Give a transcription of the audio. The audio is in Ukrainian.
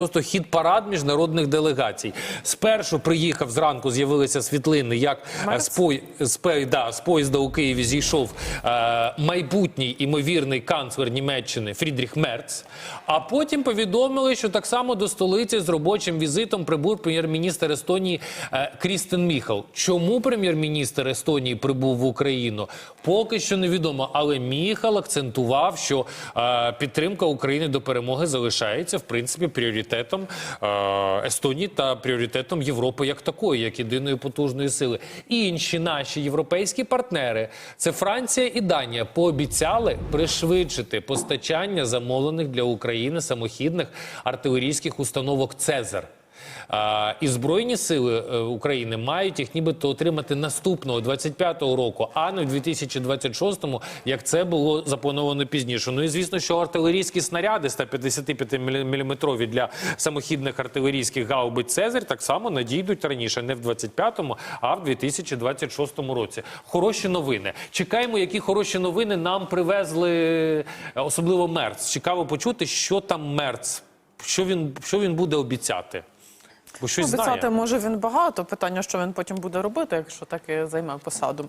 Просто хід парад міжнародних делегацій. Спершу приїхав зранку, з'явилися світлини, як е, з, пой... з, пе- да, з поїзда у Києві зійшов е, майбутній імовірний канцлер Німеччини Фрідріх Мерц. А потім повідомили, що так само до столиці з робочим візитом прибув прем'єр-міністр Естонії е, Крістен Міхал. Чому прем'єр-міністр Естонії прибув в Україну? Поки що невідомо. Але Міхал акцентував, що е, підтримка України до перемоги залишається в принципі пріоритетом е, Естонії та пріоритетом Європи як такої, як єдиної потужної сили. Інші наші європейські партнери, це Франція і Данія, пообіцяли пришвидшити постачання замовлених для України самохідних артилерійських установок Цезар. І збройні сили е, України мають їх нібито отримати наступного 25-го року, а не в 2026-му, як це було заплановано пізніше. Ну і звісно, що артилерійські снаряди 155-мм для самохідних артилерійських гаубиць Цезарь так само надійдуть раніше, не в 25-му, а в 2026 році. Хороші новини. Чекаємо, які хороші новини нам привезли, е, особливо Мерц. Цікаво почути, що там Мерц. Що він, що він буде обіцяти? Бо щось Обіцяти знає. може він багато. Питання, що він потім буде робити, якщо так і займе посаду.